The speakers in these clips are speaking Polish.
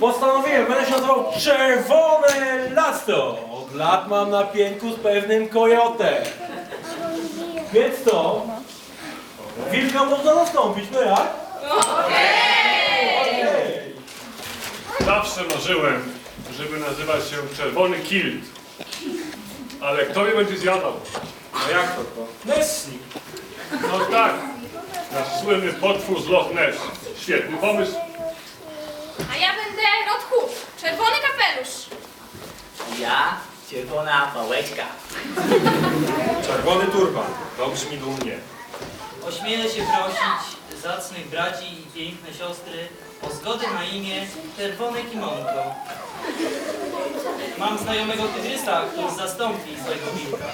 Postanowiłem, będę się nazywał Czerwone Lasto. Od lat mam na pieńku z pewnym kojotem. Więc to... Wilka można zastąpić, no jak? Okej! Zawsze marzyłem, żeby nazywać się Czerwony Kilt. Ale kto mnie będzie zjadał? No jak to to? Nessie. No tak, nasz słynny potwór z Loch Ness. Świetny pomysł. Czerwony kapelusz. Ja czerwona pałeczka. Czerwony turban. To brzmi dumnie. Ośmielę się prosić zacnych braci i piękne siostry o zgodę na imię Czerwone Kimonko. Mam znajomego tygrysa, który zastąpi swojego wilka.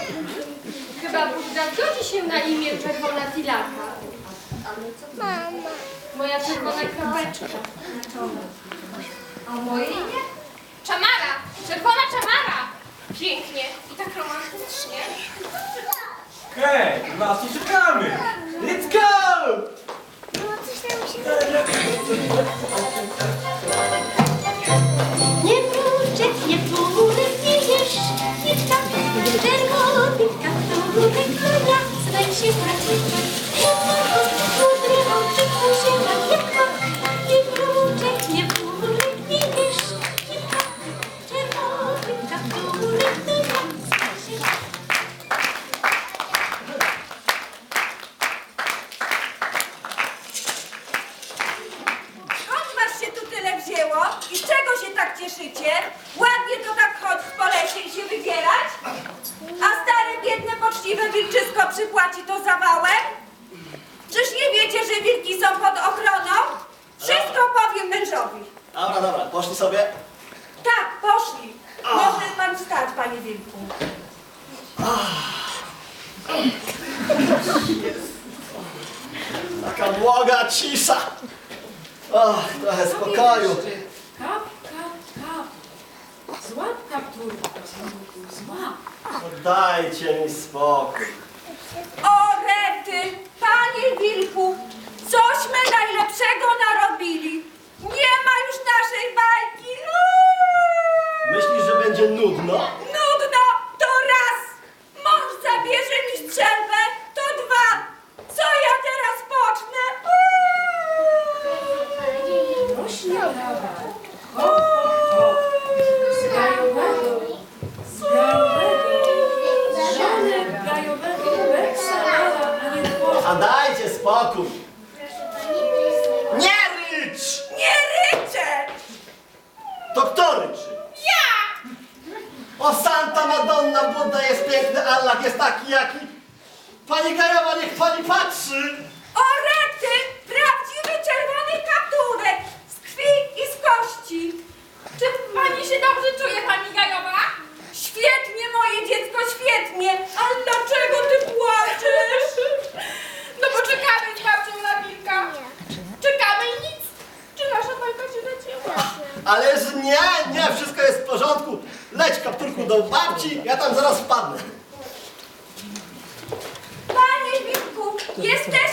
Chyba Bóg zgodzi się na imię czerwona tilaka. Mama. Moja czerwona kropeczka. A moje imię? Czamara, czerwona czamara. Pięknie i tak romantycznie. Hej, na co czekamy? Let's go! No coś tam się Nie wróżek, nie turek, nie wiesz, nie ptak, czerwony kapturek, to ja zdaj się traci. Wzięło? I z czego się tak cieszycie? Ładnie to tak chodzić po lesie i się wybierać? A stare, biedne, poczciwe wilczysko przypłaci to zawałem? Czyż nie wiecie, że wilki są pod ochroną? Wszystko powiem mężowi. Dobra, dobra, poszli sobie. Tak, poszli. Może pan wstać, panie wilku. Taka błoga cisza. Och, trochę spokoju. Kap, kap, kap. Złap kapturka, synku, złap. Dajcie mi spokój. O rety, panie wilku, cośmy najlepszego narobili. Nie ma już naszej bajki. Uuu! Myślisz, że będzie? Nudno, a dajcie spokój. Nie rycz! Nie ryczę! To kto ryczy? Ja! O Santa Madonna, Buddha jest piękny, Allah jest taki jaki. Pani Gajowa, niech pani patrzy. O rety, prawdziwy czerwony kapturek z krwi i z kości. Czy pani się dobrze czuje, pani Gajowa? Świetnie, moje dziecko, świetnie. Ale dlaczego ty płaczesz? No bo czekamy z babcią na wilka. Czekamy i nic. Czy nasza bajka się zacięła? Ależ nie, nie, wszystko jest w porządku. Leć kapturku do babci, ja tam zaraz wpadnę. Panie Wilku, jesteśmy